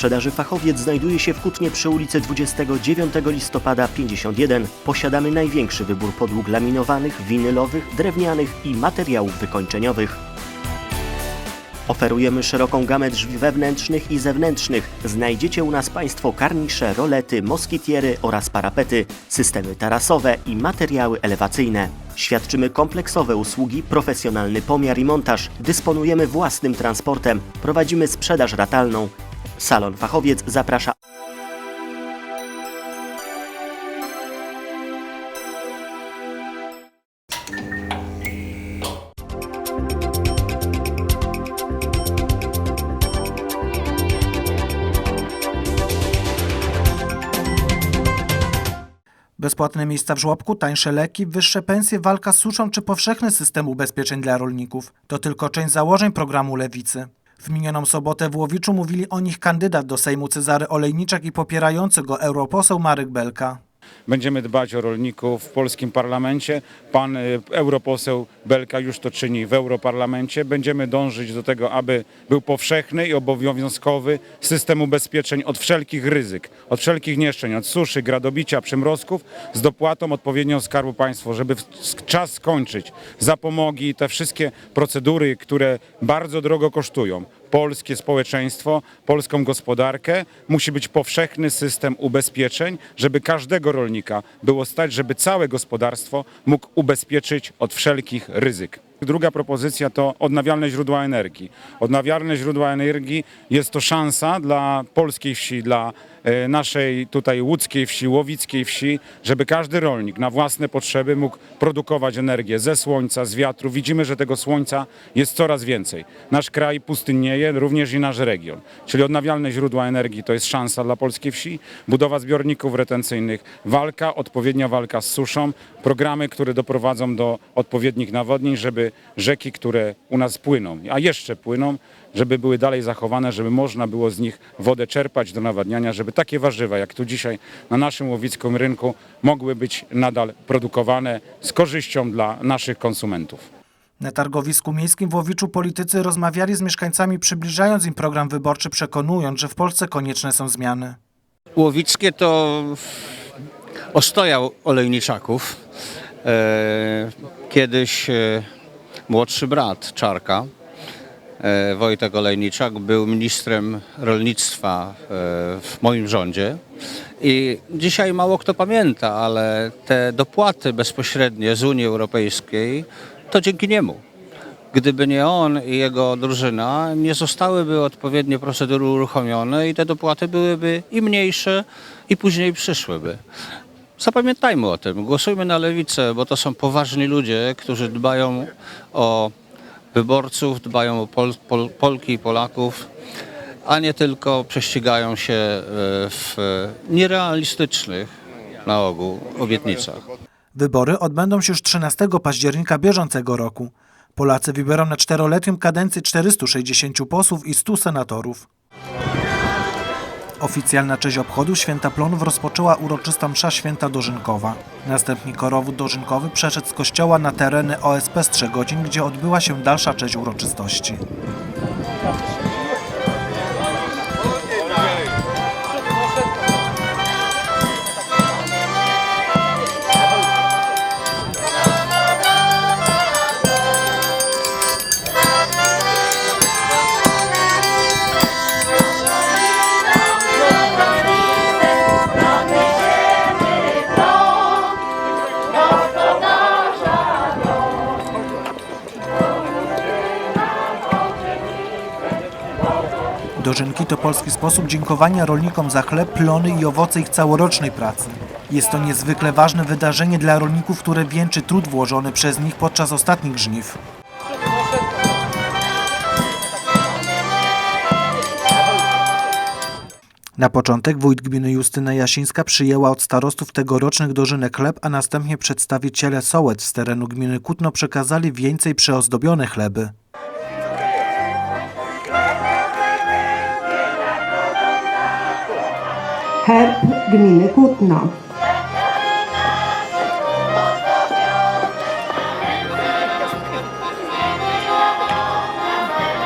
Sprzedaży Fachowiec znajduje się w Kutnie przy ulicy 29 listopada 51. Posiadamy największy wybór podłóg laminowanych, winylowych, drewnianych i materiałów wykończeniowych. Oferujemy szeroką gamę drzwi wewnętrznych i zewnętrznych. Znajdziecie u nas Państwo karnisze, rolety, moskitiery oraz parapety, systemy tarasowe i materiały elewacyjne. Świadczymy kompleksowe usługi, profesjonalny pomiar i montaż. Dysponujemy własnym transportem. Prowadzimy sprzedaż ratalną. Salon Fachowiec zaprasza Bezpłatne miejsca w żłobku, tańsze leki, wyższe pensje, walka z suszą czy powszechny system ubezpieczeń dla rolników. To tylko część założeń programu Lewicy. W minioną sobotę w Łowiczu mówili o nich kandydat do Sejmu Cezary Olejniczak i popierający go europoseł Marek Belka. Będziemy dbać o rolników w polskim parlamencie. Pan y, europoseł Belka już to czyni w Europarlamencie. Będziemy dążyć do tego, aby był powszechny i obowiązkowy system ubezpieczeń od wszelkich ryzyk, od wszelkich nieszczęść, od suszy, gradobicia, przymrozków z dopłatą odpowiednią Skarbu Państwa, żeby czas skończyć zapomogi i te wszystkie procedury, które bardzo drogo kosztują polskie społeczeństwo, polską gospodarkę. Musi być powszechny system ubezpieczeń, żeby każdego rolnika było stać, żeby całe gospodarstwo mógł ubezpieczyć od wszelkich ryzyk. Druga propozycja to odnawialne źródła energii. Odnawialne źródła energii jest to szansa dla polskiej wsi, dla naszej tutaj łódzkiej wsi, łowickiej wsi, żeby każdy rolnik na własne potrzeby mógł produkować energię ze słońca, z wiatru. Widzimy, że tego słońca jest coraz więcej. Nasz kraj pustynnieje, również i nasz region. Czyli odnawialne źródła energii to jest szansa dla polskiej wsi, budowa zbiorników retencyjnych, walka, odpowiednia walka z suszą, programy, które doprowadzą do odpowiednich nawodnień, żeby rzeki, które u nas płyną, a jeszcze płyną, żeby były dalej zachowane, żeby można było z nich wodę czerpać do nawadniania, żeby takie warzywa, jak tu dzisiaj na naszym łowickim rynku, mogły być nadal produkowane z korzyścią dla naszych konsumentów. Na targowisku miejskim w Łowiczu politycy rozmawiali z mieszkańcami, przybliżając im program wyborczy, przekonując, że w Polsce konieczne są zmiany. Łowickie to ostoja olejniczaków. E, Kiedyś e, młodszy brat Czarka, Wojtek Olejniczak, był ministrem rolnictwa e, w moim rządzie. I dzisiaj mało kto pamięta, ale te dopłaty bezpośrednie z Unii Europejskiej to dzięki niemu. Gdyby nie on i jego drużyna, nie zostałyby odpowiednie procedury uruchomione i te dopłaty byłyby i mniejsze, i później przyszłyby. Zapamiętajmy o tym, głosujmy na lewicę, bo to są poważni ludzie, którzy dbają o wyborców, dbają o Pol, Pol, Polki i Polaków, a nie tylko prześcigają się e, w nierealistycznych na ogół obietnicach. Wybory odbędą się już 13 października bieżącego roku. Polacy wybiorą na czteroletnią kadencję 460 posłów i 100 senatorów. Oficjalna część obchodu Święta Plonów rozpoczęła uroczysta msza święta dożynkowa. Następnie korowód dożynkowy przeszedł z kościoła na tereny OSP Strzegocin, gdzie odbyła się dalsza część uroczystości. To polski sposób dziękowania rolnikom za chleb, plony i owoce ich całorocznej pracy. Jest to niezwykle ważne wydarzenie dla rolników, które wieńczy trud włożony przez nich podczas ostatnich żniw. Na początek wójt gminy Justyna Jasińska przyjęła od starostów tegorocznych dożynek chleb, a następnie przedstawiciele sołec z terenu gminy Kutno przekazali więcej przeozdobione chleby. Herb gminy Kutno.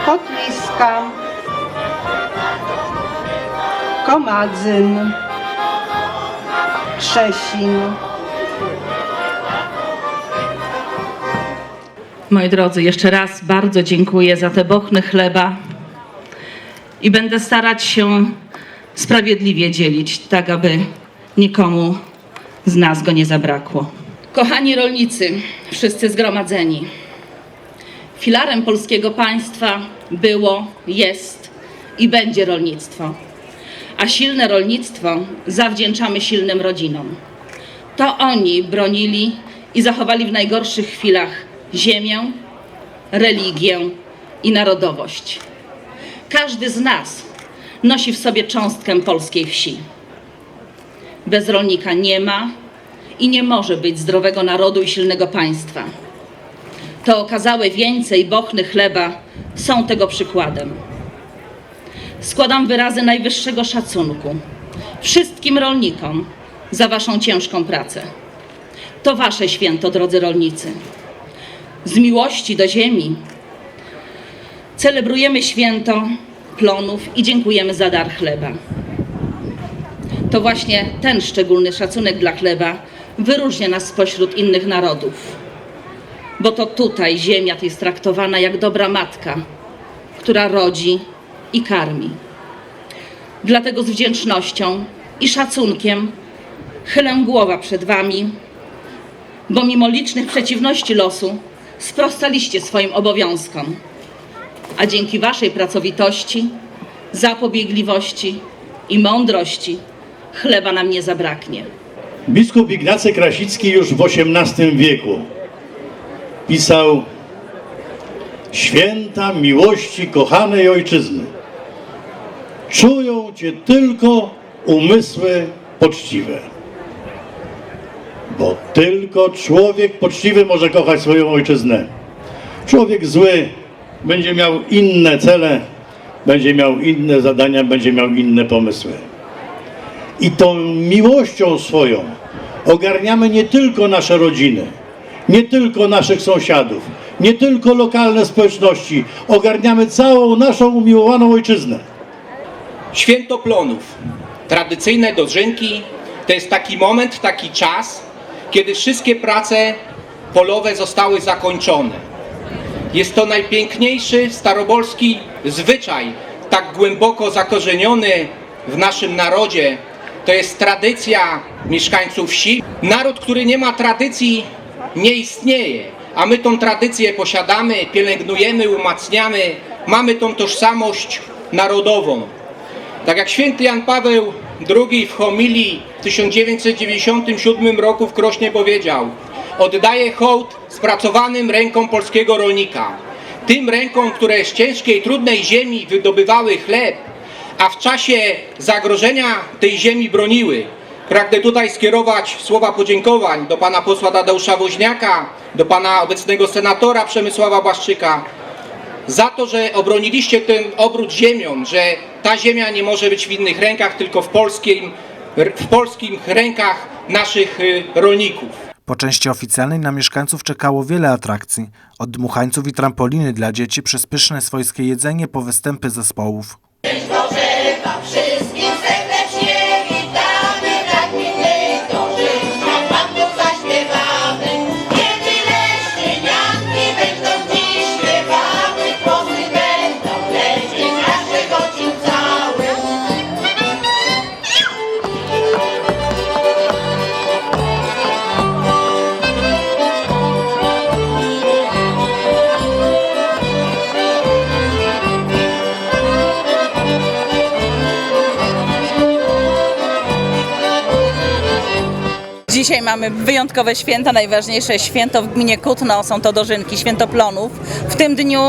Kotliska. Gromadzyn, Krzesin, Moi drodzy, jeszcze raz bardzo dziękuję za te bochny chleba i będę starać się sprawiedliwie dzielić, tak aby nikomu z nas go nie zabrakło. Kochani rolnicy, wszyscy zgromadzeni, filarem polskiego państwa było, jest i będzie rolnictwo. A silne rolnictwo zawdzięczamy silnym rodzinom. To oni bronili i zachowali w najgorszych chwilach ziemię, religię i narodowość. Każdy z nas nosi w sobie cząstkę polskiej wsi. Bez rolnika nie ma i nie może być zdrowego narodu i silnego państwa. To okazałe wieńce i bochny chleba są tego przykładem. Składam wyrazy najwyższego szacunku wszystkim rolnikom za Waszą ciężką pracę. To Wasze święto, drodzy rolnicy. Z miłości do ziemi celebrujemy święto plonów i dziękujemy za dar chleba. To właśnie ten szczególny szacunek dla chleba wyróżnia nas spośród innych narodów. Bo to tutaj ziemia jest traktowana jak dobra matka, która rodzi i karmi. Dlatego z wdzięcznością i szacunkiem chylę głowa przed Wami, bo mimo licznych przeciwności losu sprostaliście swoim obowiązkom. A dzięki Waszej pracowitości, zapobiegliwości i mądrości chleba nam nie zabraknie. Biskup Ignacy Krasicki już w XVIII wieku pisał Święta miłości kochanej ojczyzny. Czują cię tylko umysły poczciwe. Bo tylko człowiek poczciwy może kochać swoją ojczyznę. Człowiek zły będzie miał inne cele, będzie miał inne zadania, będzie miał inne pomysły. I tą miłością swoją ogarniamy nie tylko nasze rodziny, nie tylko naszych sąsiadów, nie tylko lokalne społeczności, ogarniamy całą naszą umiłowaną ojczyznę. Święto plonów, tradycyjne dożynki, to jest taki moment, taki czas, kiedy wszystkie prace polowe zostały zakończone. Jest to najpiękniejszy starobolski zwyczaj, tak głęboko zakorzeniony w naszym narodzie. To jest tradycja mieszkańców wsi. Naród, który nie ma tradycji, nie istnieje, a my tą tradycję posiadamy, pielęgnujemy, umacniamy, mamy tą tożsamość narodową. Tak jak święty Jan Paweł II w homilii w 1997 roku w Krośnie powiedział Oddaję hołd spracowanym rękom polskiego rolnika. Tym rękom, które z ciężkiej, trudnej ziemi wydobywały chleb, a w czasie zagrożenia tej ziemi broniły. Pragnę tutaj skierować słowa podziękowań do pana posła Tadeusza Woźniaka, do pana obecnego senatora Przemysława Błaszczyka, za to, że obroniliście ten obrót ziemią, że ta ziemia nie może być w innych rękach, tylko w, polskim, w polskich rękach naszych y, rolników. Po części oficjalnej na mieszkańców czekało wiele atrakcji. Od dmuchańców i trampoliny dla dzieci przez pyszne swojskie jedzenie po występy zespołów. Wszystkim Dzisiaj mamy wyjątkowe święta, najważniejsze święto w gminie Kutno, są to dożynki, święto plonów. W tym dniu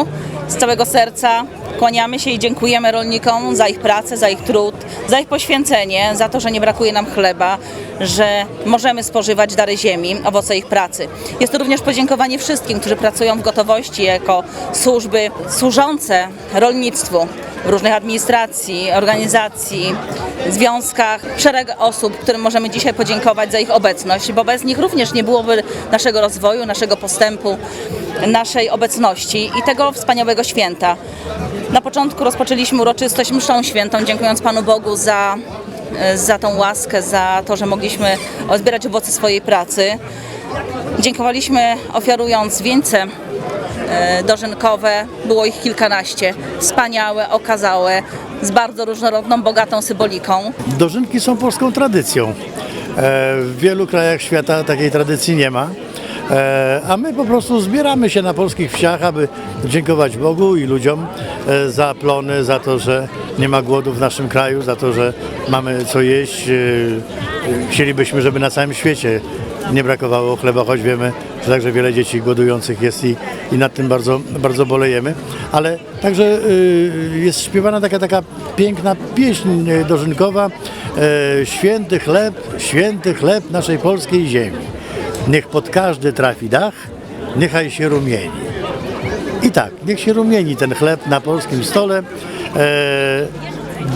z całego serca kłaniamy się i dziękujemy rolnikom za ich pracę, za ich trud, za ich poświęcenie, za to, że nie brakuje nam chleba, że możemy spożywać dary ziemi, owoce ich pracy. Jest to również podziękowanie wszystkim, którzy pracują w gotowości jako służby służące rolnictwu w różnych administracji, organizacji, związkach, szereg osób, którym możemy dzisiaj podziękować za ich obecność, bo bez nich również nie byłoby naszego rozwoju, naszego postępu. Naszej obecności i tego wspaniałego święta. Na początku rozpoczęliśmy uroczystość mszą świętą, dziękując Panu Bogu za, za tą łaskę, za to, że mogliśmy odbierać owoce swojej pracy. Dziękowaliśmy ofiarując wieńce e, dożynkowe, było ich kilkanaście, wspaniałe, okazałe, z bardzo różnorodną, bogatą symboliką. Dożynki są polską tradycją. E, W wielu krajach świata takiej tradycji nie ma. E, A my po prostu zbieramy się na polskich wsiach, aby dziękować Bogu i ludziom e, za plony, za to, że nie ma głodu w naszym kraju, za to, że mamy co jeść. E, Chcielibyśmy, żeby na całym świecie nie brakowało chleba, choć wiemy, że także wiele dzieci głodujących jest i, i nad tym bardzo, bardzo bolejemy. Ale także jest śpiewana taka, taka piękna pieśń dożynkowa Święty chleb, święty chleb naszej polskiej ziemi. Niech pod każdy trafi dach, niechaj się rumieni. I tak, niech się rumieni ten chleb na polskim stole, e,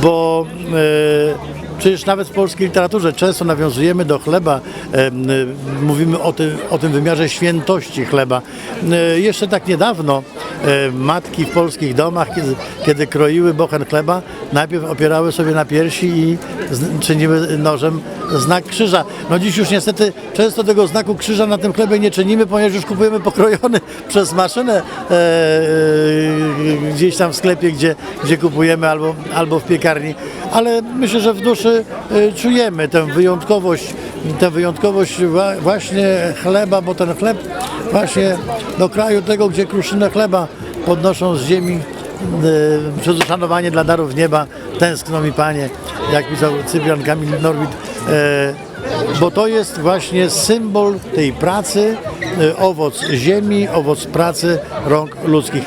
bo e, przecież nawet w polskiej literaturze często nawiązujemy do chleba, e, mówimy o tym, o tym wymiarze świętości chleba. Jeszcze tak niedawno matki w polskich domach, kiedy, kiedy kroiły bochen chleba, najpierw opierały sobie na piersi i czyniły nożem znak krzyża. No dziś już niestety często tego znaku krzyża na tym chlebie nie czynimy, ponieważ już kupujemy pokrojony przez maszynę e, e, gdzieś tam w sklepie, gdzie, gdzie kupujemy albo, albo w piekarni. Ale myślę, że w duszy e, czujemy tę wyjątkowość, tę wyjątkowość właśnie chleba, bo ten chleb właśnie do kraju tego, gdzie kruszynę chleba podnoszą z ziemi e, przez uszanowanie dla darów nieba tęskno mi Panie, jak pisał Cyprian Kamil Norwid, e, bo to jest właśnie symbol tej pracy, e, owoc ziemi, owoc pracy rąk ludzkich.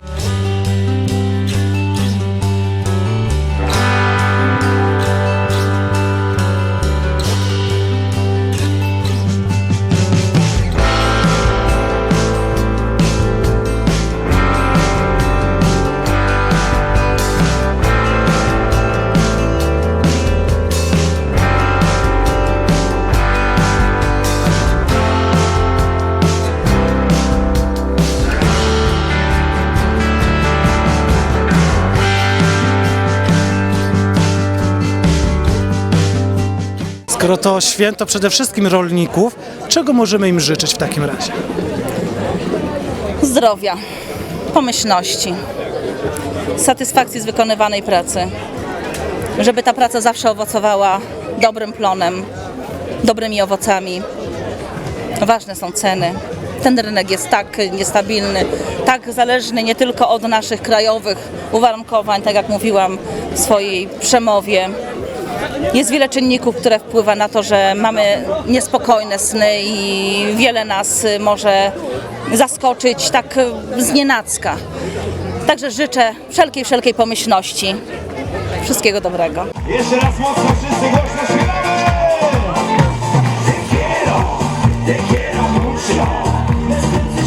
Skoro to święto przede wszystkim rolników, czego możemy im życzyć w takim razie? Zdrowia, pomyślności, satysfakcji z wykonywanej pracy. Żeby ta praca zawsze owocowała dobrym plonem, dobrymi owocami. Ważne są ceny. Ten rynek jest tak niestabilny, tak zależny nie tylko od naszych krajowych uwarunkowań, tak jak mówiłam w swojej przemowie. Jest wiele czynników, które wpływa na to, że mamy niespokojne sny i wiele nas może zaskoczyć tak znienacka. Także życzę wszelkiej, wszelkiej pomyślności. Wszystkiego dobrego. Jeszcze raz mocno wszyscy głośno śpiewamy! Te quiero mucho Bezpędny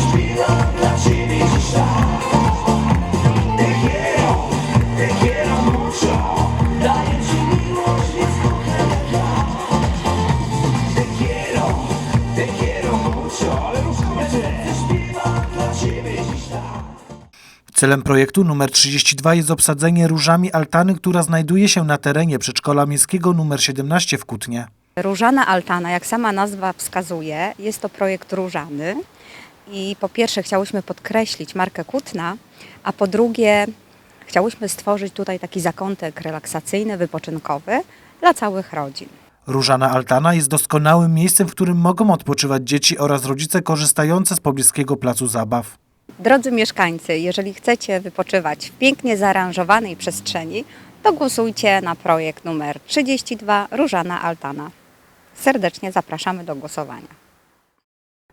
te mucho Ale ruszamy Cię Śpiewam Celem projektu numer 32 jest obsadzenie różami altany, która znajduje się na terenie przedszkola miejskiego numer 17 w Kutnie. Różana Altana, jak sama nazwa wskazuje, jest to projekt różany i po pierwsze chciałyśmy podkreślić markę Kutna, a po drugie chciałyśmy stworzyć tutaj taki zakątek relaksacyjny, wypoczynkowy dla całych rodzin. Różana Altana jest doskonałym miejscem, w którym mogą odpoczywać dzieci oraz rodzice korzystający z pobliskiego placu zabaw. Drodzy mieszkańcy, jeżeli chcecie wypoczywać w pięknie zaaranżowanej przestrzeni, to głosujcie na projekt numer 32 Różana Altana. Serdecznie zapraszamy do głosowania.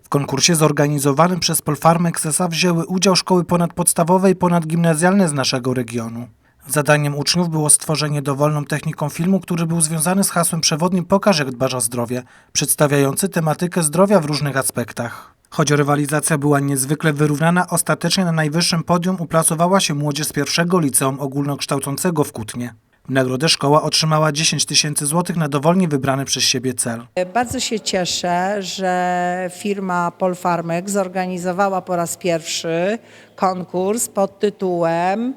W konkursie zorganizowanym przez Polfarmex SA wzięły udział szkoły ponadpodstawowe i ponadgimnazjalne z naszego regionu. Zadaniem uczniów było stworzenie dowolną techniką filmu, który był związany z hasłem przewodnim Pokaż jak dbasz o zdrowie, przedstawiający tematykę zdrowia w różnych aspektach. Choć rywalizacja była niezwykle wyrównana, ostatecznie na najwyższym podium uplasowała się młodzież z pierwszego liceum ogólnokształcącego w Kutnie. W nagrodę szkoła otrzymała 10 tysięcy złotych na dowolnie wybrany przez siebie cel. Bardzo się cieszę, że firma Polfarmek zorganizowała po raz pierwszy konkurs pod tytułem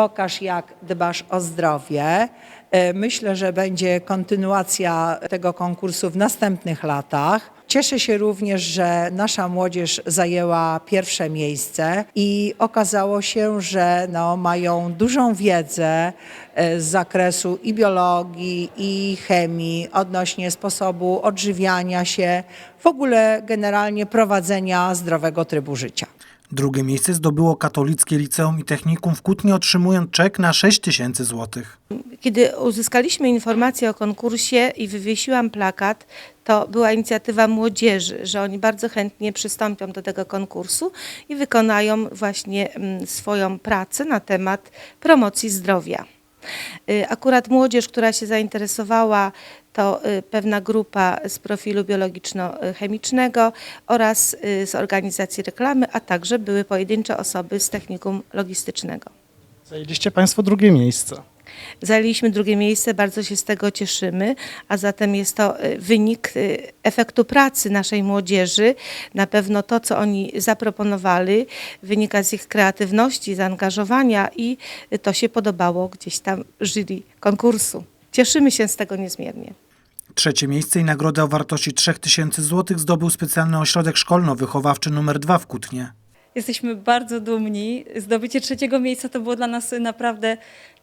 Pokaż jak dbasz o zdrowie. E, Myślę, że będzie kontynuacja tego konkursu w następnych latach. Cieszę się również, że nasza młodzież zajęła pierwsze miejsce i okazało się, że no, mają dużą wiedzę e, z zakresu i biologii, i chemii odnośnie sposobu odżywiania się, w ogóle generalnie prowadzenia zdrowego trybu życia. Drugie miejsce zdobyło katolickie liceum i technikum w Kutnie otrzymując czek na 6 tysięcy złotych. Kiedy uzyskaliśmy informację o konkursie i wywiesiłam plakat, to była inicjatywa młodzieży, że oni bardzo chętnie przystąpią do tego konkursu i wykonają właśnie mm, swoją pracę na temat promocji zdrowia. Y, Akurat młodzież, która się zainteresowała, to y, pewna grupa z profilu biologiczno-chemicznego oraz y, z organizacji reklamy, a także były pojedyncze osoby z technikum logistycznego. Zajęliście Państwo drugie miejsce. Zajęliśmy drugie miejsce, bardzo się z tego cieszymy, a zatem jest to y, wynik efektu pracy naszej młodzieży. Na pewno to, co oni zaproponowali, wynika z ich kreatywności, zaangażowania i to się podobało gdzieś tam jury konkursu. Cieszymy się z tego niezmiernie. Trzecie miejsce i nagrodę o wartości 3000 złotych zdobył specjalny ośrodek szkolno-wychowawczy nr 2 w Kutnie. Jesteśmy bardzo dumni. Zdobycie trzeciego miejsca to było dla nas naprawdę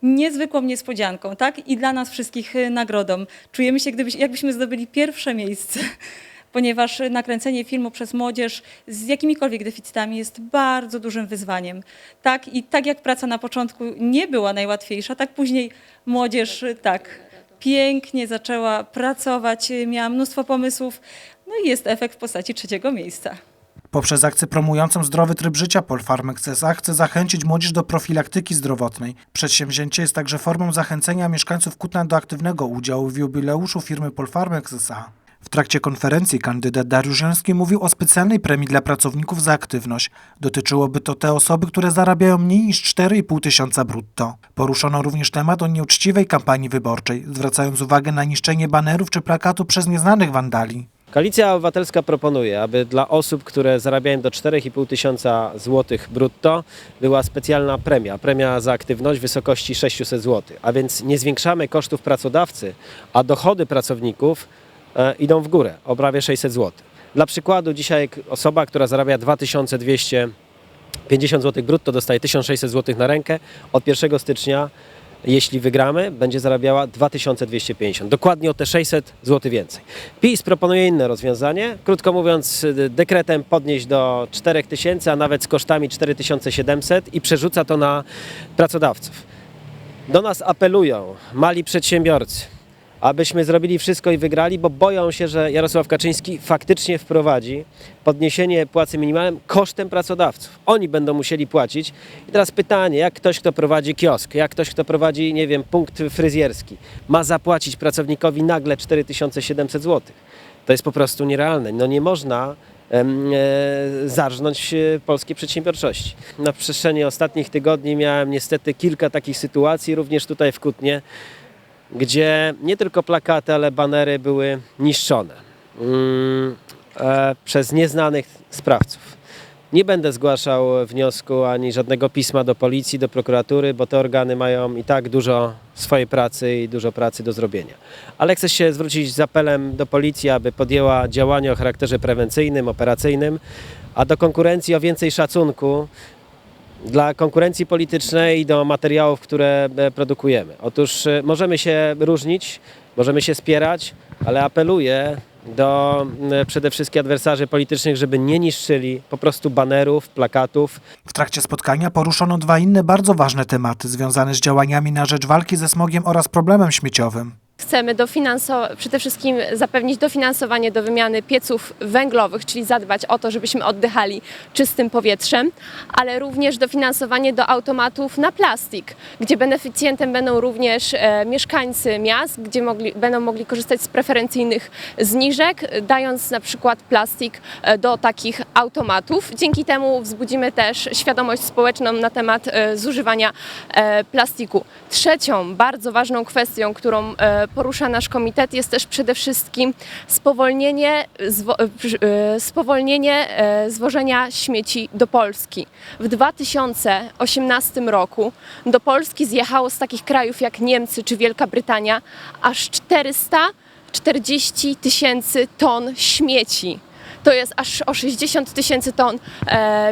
niezwykłą niespodzianką, tak? I dla nas wszystkich y, nagrodą. Czujemy się, gdybyś, jakbyśmy zdobyli pierwsze miejsce, ponieważ nakręcenie filmu przez młodzież z jakimikolwiek deficytami jest bardzo dużym wyzwaniem. Tak? I tak jak praca na początku nie była najłatwiejsza, tak później młodzież y, tak pięknie zaczęła pracować, miała mnóstwo pomysłów, no i jest efekt w postaci trzeciego miejsca. Poprzez akcję promującą zdrowy tryb życia Polfarmek CSA chce zachęcić młodzież do profilaktyki zdrowotnej. Przedsięwzięcie jest także formą zachęcenia mieszkańców Kutna do aktywnego udziału w jubileuszu firmy Polfarmek CSA. W trakcie konferencji kandydat Dariusz Joński mówił o specjalnej premii dla pracowników za aktywność. Dotyczyłoby to te osoby, które zarabiają mniej niż 4,5 tysiąca brutto. Poruszono również temat o nieuczciwej kampanii wyborczej, zwracając uwagę na niszczenie banerów czy plakatu przez nieznanych wandali. Koalicja Obywatelska proponuje, aby dla osób, które zarabiają do 4,5 tysiąca złotych brutto, była specjalna premia, premia za aktywność w wysokości 600 zł. A więc nie zwiększamy kosztów pracodawcy, a dochody pracowników idą w górę o prawie 600 zł. Dla przykładu dzisiaj osoba, która zarabia 2250 zł brutto, dostaje 1600 zł na rękę. Od 1 stycznia, jeśli wygramy, będzie zarabiała 2250. Dokładnie o te 600 zł więcej. PiS proponuje inne rozwiązanie. Krótko mówiąc, y, dekretem podnieść do 4000, a nawet z kosztami 4700 i przerzuca to na pracodawców. Do nas apelują mali przedsiębiorcy, abyśmy zrobili wszystko i wygrali, bo boją się, że Jarosław Kaczyński faktycznie wprowadzi podniesienie płacy minimalnej kosztem pracodawców. Oni będą musieli płacić. I teraz pytanie, jak ktoś, kto prowadzi kiosk, jak ktoś, kto prowadzi, nie wiem, punkt fryzjerski, ma zapłacić pracownikowi nagle 4700 zł? To jest po prostu nierealne. No nie można e, zarżnąć e, polskiej przedsiębiorczości. Na przestrzeni ostatnich tygodni miałem niestety kilka takich sytuacji, również tutaj w Kutnie, gdzie nie tylko plakaty, ale banery były niszczone mm, e, przez nieznanych sprawców. Nie będę zgłaszał wniosku ani żadnego pisma do policji, do prokuratury, bo te organy mają i tak dużo swojej pracy i dużo pracy do zrobienia. Ale chcę się zwrócić z apelem do policji, aby podjęła działania o charakterze prewencyjnym, operacyjnym, a do konkurencji o więcej szacunku dla konkurencji politycznej i do materiałów, które e, produkujemy. Otóż e, możemy się różnić, możemy się spierać, ale apeluję do m, przede wszystkim adwersarzy politycznych, żeby nie niszczyli po prostu banerów, plakatów, W trakcie spotkania poruszono dwa inne bardzo ważne tematy związane z działaniami na rzecz walki ze smogiem oraz problemem śmieciowym. Chcemy przede wszystkim zapewnić dofinansowanie do wymiany pieców węglowych, czyli zadbać o to, żebyśmy oddychali czystym powietrzem, ale również dofinansowanie do automatów na plastik, gdzie beneficjentem będą również e, mieszkańcy miast, gdzie mogli, będą mogli korzystać z preferencyjnych zniżek, dając na przykład plastik e, do takich automatów. Dzięki temu wzbudzimy też świadomość społeczną na temat e, zużywania e, plastiku. Trzecią bardzo ważną kwestią, którą e, porusza nasz komitet jest też przede wszystkim spowolnienie, zwo, e, e, spowolnienie e, zwożenia śmieci do Polski. W 2018 roku do Polski zjechało z takich krajów jak Niemcy czy Wielka Brytania aż 440 tysięcy ton śmieci. To jest aż o 60 tysięcy ton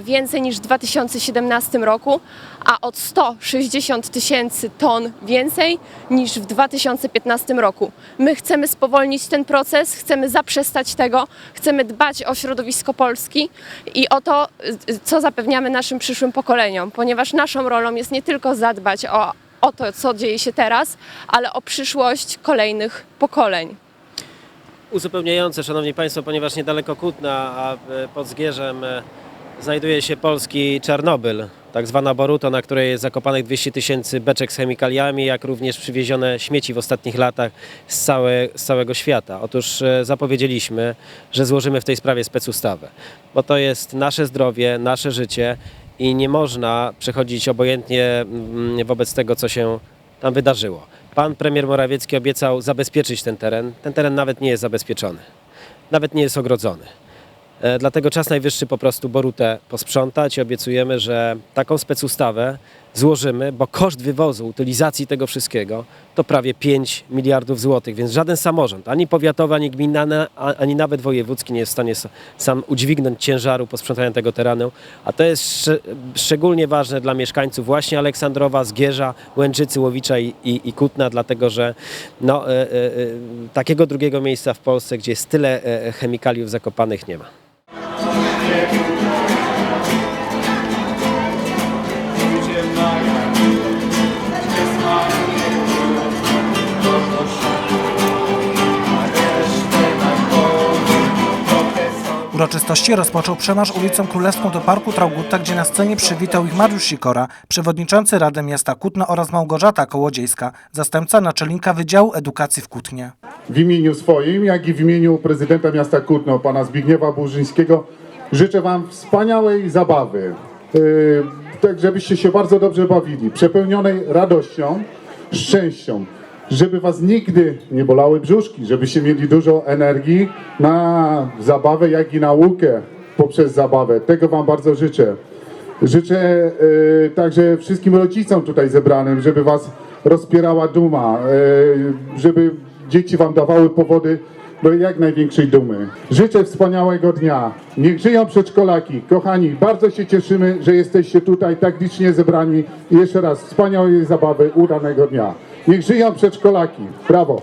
więcej niż w 2017 roku, a od 160 tysięcy ton więcej niż w 2015 roku. My chcemy spowolnić ten proces, chcemy zaprzestać tego, chcemy dbać o środowisko Polski i o to, co zapewniamy naszym przyszłym pokoleniom, ponieważ naszą rolą jest nie tylko zadbać o, o to, co dzieje się teraz, ale o przyszłość kolejnych pokoleń. Uzupełniające, Szanowni Państwo, ponieważ niedaleko Kutna, a pod Zgierzem e, znajduje się polski Czarnobyl, tak zwana Boruto, na której jest zakopanych 200 tysięcy beczek z chemikaliami, jak również przywiezione śmieci w ostatnich latach z, całe, z całego świata. Otóż e, zapowiedzieliśmy, że złożymy w tej sprawie specustawę, bo to jest nasze zdrowie, nasze życie i nie można przechodzić obojętnie mm, wobec tego, co się tam wydarzyło. Pan premier Morawiecki obiecał zabezpieczyć ten teren. Ten teren nawet nie jest zabezpieczony, nawet nie jest ogrodzony. E, Dlatego czas najwyższy po prostu Borutę posprzątać i obiecujemy, że taką specustawę złożymy, bo koszt wywozu, utylizacji tego wszystkiego to prawie 5 miliardów złotych, więc żaden samorząd, ani powiatowy, ani gminny, ani nawet wojewódzki nie jest w stanie sam udźwignąć ciężaru posprzątania tego terenu, a to jest szcz- szczególnie ważne dla mieszkańców właśnie Aleksandrowa, Zgierza, Łęczycy, Łowicza i, i, i Kutna, dlatego że no, e, e, takiego drugiego miejsca w Polsce, gdzie jest tyle chemikaliów zakopanych nie ma. Uroczystości rozpoczął przemarsz ulicą Królewską do Parku Traugutta, gdzie na scenie przywitał ich Mariusz Sikora, przewodniczący Rady Miasta Kutno oraz Małgorzata Kołodziejska, zastępca naczelnika Wydziału Edukacji w Kutnie. w imieniu swoim, jak i w imieniu prezydenta miasta Kutno, pana Zbigniewa Burzyńskiego, życzę wam wspaniałej zabawy. Yy, tak, żebyście się bardzo dobrze bawili, przepełnionej radością, szczęścią, żeby was nigdy nie bolały brzuszki, żebyście mieli dużo energii na zabawę, jak i naukę poprzez zabawę. Tego wam bardzo życzę. Życzę e, także wszystkim rodzicom tutaj zebranym, żeby was rozpierała duma, e, żeby dzieci wam dawały powody do jak największej dumy. Życzę wspaniałego dnia. Niech żyją przedszkolaki. Kochani, bardzo się cieszymy, że jesteście tutaj tak licznie zebrani. I jeszcze raz wspaniałej zabawy, udanego dnia. Niech żyją przedszkolaki. Brawo.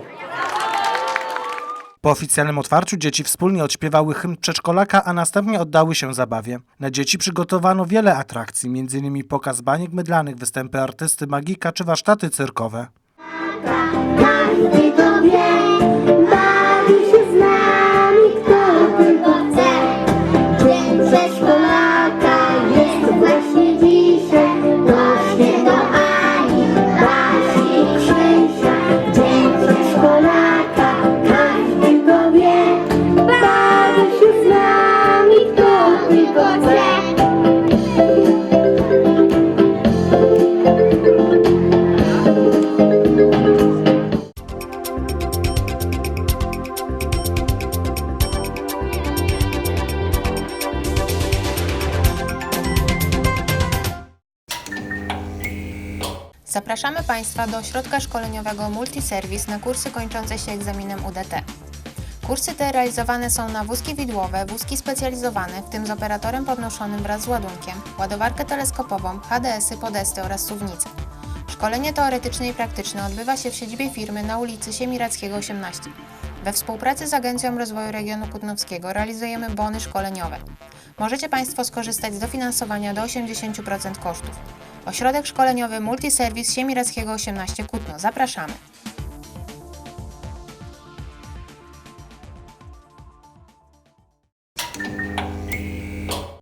Po oficjalnym otwarciu dzieci wspólnie odśpiewały hymn przedszkolaka, a następnie oddały się zabawie. Na dzieci przygotowano wiele atrakcji, m.in. pokaz baniek mydlanych, występy artysty magika czy warsztaty cyrkowe. Każdy to wie, Zapraszamy Państwa do ośrodka szkoleniowego Multiserwis na kursy kończące się egzaminem UDT. Kursy te realizowane są na wózki widłowe, wózki specjalizowane, w tym z operatorem podnoszonym wraz z ładunkiem, ładowarkę teleskopową, HDS-y, podesty oraz suwnice. Szkolenie teoretyczne i praktyczne odbywa się w siedzibie firmy na ulicy Siemirackiego 18. We współpracy z Agencją Rozwoju Regionu Kutnowskiego realizujemy bony szkoleniowe. Możecie Państwo skorzystać z dofinansowania do 80% kosztów. Ośrodek Szkoleniowy Multiserwis Siemirackiego 18 Kutno. Zapraszamy.